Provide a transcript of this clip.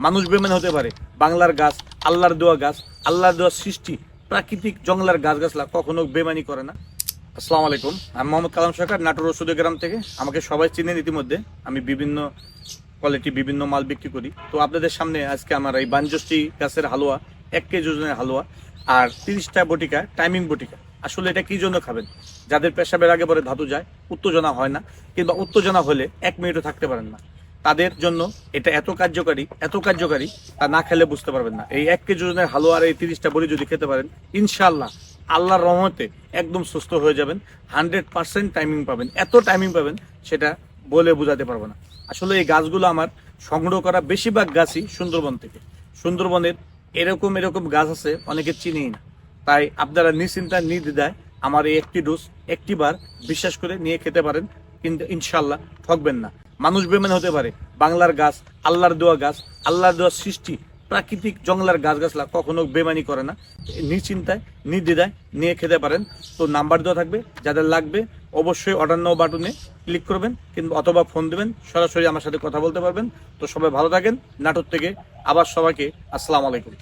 মানুষ বেমান হতে পারে। বাংলার গাছ, আল্লাহর দেওয়া গাছ, আল্লাহর দেওয়া সৃষ্টি, প্রাকৃতিক জঙ্গলের গাছ গাছলা কখনো বেমানি করে না। আসসালামু আলাইকুম, আমি মোহাম্মদ কালাম সরকার, নাটোর ওষুধ গ্রাম থেকে। আমাকে সবাই চিনেন ইতিমধ্যে। আমি বিভিন্ন কোয়ালিটি, বিভিন্ন মাল বিক্রি করি। তো আপনাদের সামনে আজকে আমার এই বাঞ্জস্টি গাছের হালুয়া, এক কেজি ওজনের হালুয়া আর তিরিশটা বটিকা, টাইমিং বটিকা। আসলে এটা কি জন্য খাবেন? যাদের পেশাবের আগে পরে ধাতু যায়, উত্তেজনা হয় না, কিংবা উত্তেজনা হলে এক মিনিটও থাকতে পারেন না। তাদের জন্য এটা এত কার্যকারী এত কার্যকারী, তা না খেলে বুঝতে পারবেন না। এই এক কেজি ওজনের হালুয়া আর এই তিরিশটা বড়ি যদি খেতে পারেন ইনশাল্লাহ আল্লাহর রহমতে একদম সুস্থ হয়ে যাবেন, হান্ড্রেড পার্সেন্ট টাইমিং পাবেন। এত টাইমিং পাবেন, সেটা বলে বোঝাতে পারব না। আসলে এই গাছগুলো আমার সংগ্রহ করা বেশিরভাগ গাছই সুন্দরবন থেকে। সুন্দরবনের এরকম এরকম গাছ আছে, অনেকে চিনেই না। তাই আপনারা নিশ্চিন্তা নির্দ্বিধায় আমার এই একটি ডোজ একটি বার বিশ্বাস করে নিয়ে খেতে পারেন, কিন্তু ইনশাল্লাহ ঠকবেন না। মানুষ বেমান হতে পারে। বাংলার গাছ, আল্লাহর দেওয়া গাছ, আল্লাহর দেওয়া সৃষ্টি, প্রাকৃতিক জঙ্গলের গাছ গাছলা কখনো বেমানি করে না। নিশ্চিন্তায়, নির্দ্বিধায় নিয়ে খেতে পারেন। তো নাম্বার দেওয়া থাকবে, যাদের লাগবে অবশ্যই অর্ডার নাও বাটনে ক্লিক করবেন কিংবা অথবা ফোন দেবেন, সরাসরি আমার সাথে কথা বলতে পারবেন। তো সবাই ভালো থাকেন। নাটোর থেকে আবার সবাইকে আসসালামু আলাইকুম।